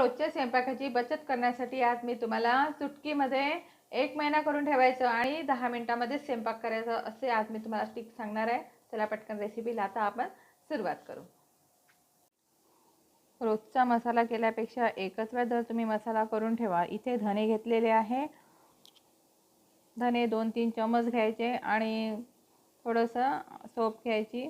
रोजच्या स्वयंपाकाची बचत करण्यासाठी आज मी तुम्हाला चुटकीमध्ये एक महिना करून ठेवायचं आणि दहा मिनिटामध्ये स्वयंपाक करायचं असे आज मी तुम्हाला टिक सांगणार आहे. चला पटकन रेसिपीला आता आपण सुरुवात करू. रोजचा मसाला केल्यापेक्षा एकच वेळ जर तुम्ही मसाला करून ठेवा. इथे धने घेतलेले आहे. धने दोन तीन चमच घ्यायचे आणि थोडंसं सोप घ्यायची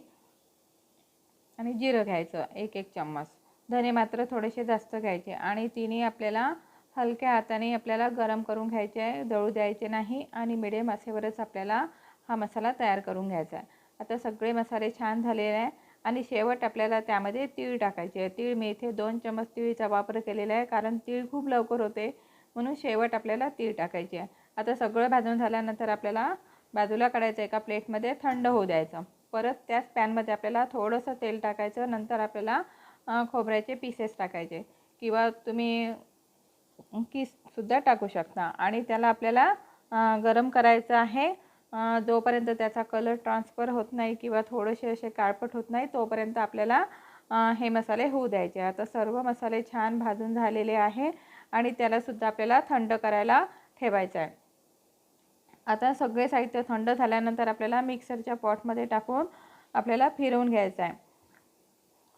आणि जिरं घ्यायचं एक एक चम्मच. धने मात्र थोडेसे जास्त घ्यायचे आणि तिने आपल्याला हलक्या हाताने आपल्याला गरम करून घ्यायचे आहे दळू द्यायचे नाही आणि मिडियम मासेवरच आपल्याला हा मसाला तयार करून घ्यायचा आहे. आता सगळे मसाले छान झालेले आहे आणि शेवट आपल्याला त्यामध्ये तीळ टाकायचे आहे. तीळ मी इथे दोन चमच तिळीचा वापर केलेला आहे कारण तीळ खूप लवकर होते म्हणून शेवट आपल्याला तीळ टाकायची आहे. आता सगळं भाजून झाल्यानंतर आपल्याला बाजूला काढायचं एका प्लेटमध्ये थंड होऊ द्यायचं. परत त्याच पॅनमध्ये आपल्याला थोडंसं तेल टाकायचं नंतर आपल्याला खोबऱ्याचे पीसेस टाकायचे. किंवा तुम्ही किससुद्धा टाकू शकता. आणि त्याला आपल्याला गरम करायचं आहे. जोपर्यंत त्याचा कलर ट्रान्सफर होत नाही किंवा थोडेसे असे काळपट होत नाही तोपर्यंत आपल्याला हे मसाले होऊ द्यायचे. आता सर्व मसाले छान भाजून झालेले आहे. आणि त्यालासुद्धा आपल्याला थंड करायला ठेवायचं आहे. आता सगळे साहित्य थंड झाल्यानंतर आपल्याला मिक्सरच्या पॉटमध्ये टाकून आपल्याला फिरवून घ्यायचं आहे.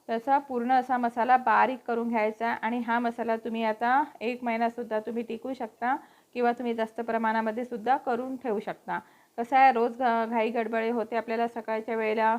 तसा पूर्ण असा मसाला बारीक करून घ्यायचा आणि हा मसाला तुम्ही आता एक महिनासुद्धा तुम्ही टिकू शकता किंवा तुम्ही जास्त प्रमाणामध्ये सुद्धा करून ठेवू शकता. कसं आहे रोज घाई गडबडे होते आपल्याला सकाळच्या वेळेला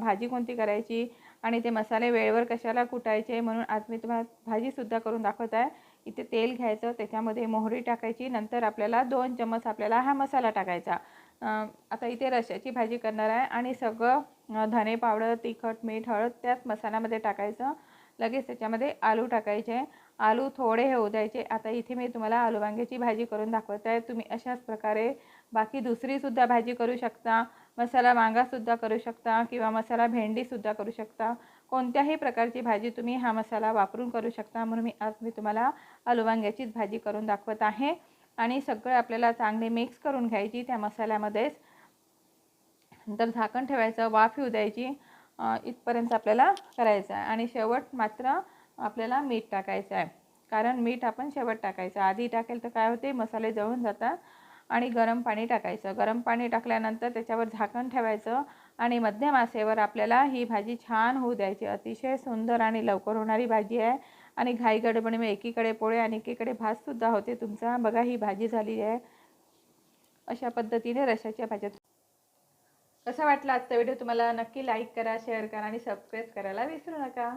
भाजी कोणती करायची आणि ते मसाले वेळेवर कशाला कुटायचे म्हणून आज मी तुम्हाला भाजीसुद्धा करून दाखवत आहे. इथे तेल घ्यायचं त्याच्यामध्ये मोहरी टाकायची नंतर आपल्याला दोन चमच आपल्याला हा मसाला टाकायचा. आता इथे रश्याची भाजी करणार आहे आणि सगळं धने पावडर तिखट मीठ हळद त्याच मसाल्यामध्ये टाकायचं. लगेच त्याच्यामध्ये आलू टाकायचे. आलू थोडे हे होऊ द्यायचे. आता इथे मी तुम्हाला आलू वांग्याची भाजी करून दाखवत. आहे तुम्ही अशाच प्रकारे बाकी दुसरीसुद्धा भाजी करू शकता. मसाला वांगासुद्धा करू शकता किंवा मसाला भेंडीसुद्धा करू शकता. कोणत्याही प्रकारची भाजी तुम्ही हा मसाला वापरून करू शकता म्हणून मी आज मी तुम्हाला आलू वांग्याचीच भाजी करून दाखवत आहे. आणि सगळं आपल्याला चांगले मिक्स करून घ्यायची त्या मसाल्यामध्येच. नंतर झाकण ठेवायचं वाफ येऊ द्यायची इथपर्यंत आपल्याला करायचं आहे. आणि शेवट मात्र आपल्याला मीठ टाकायचं आहे. कारण मीठ आपण शेवट टाकायचं. आधी टाकेल तर काय होते? मसाले जळून जातात आणि गरम पाणी टाकायचं. गरम पाणी टाकल्यानंतर त्याच्यावर झाकण ठेवायचं आणि मध्यम आसेवर आपल्याला ही भाजी छान होऊ द्यायची. अतिशय सुंदर आणि लवकर होणारी भाजी आहे. आणि घाई गडबडीमध्ये एकीकडे पोळे आणि एकीकडे भातसुद्धा होते. तुमचा बघा ही भाजी झाली आहे. अशा पद्धतीने रशाच्या भाज्या. कसा वाटला आजचा व्हिडिओ तुम्हाला नक्की लाईक करा शेअर करा आणि सबस्क्राईब करायला विसरू नका.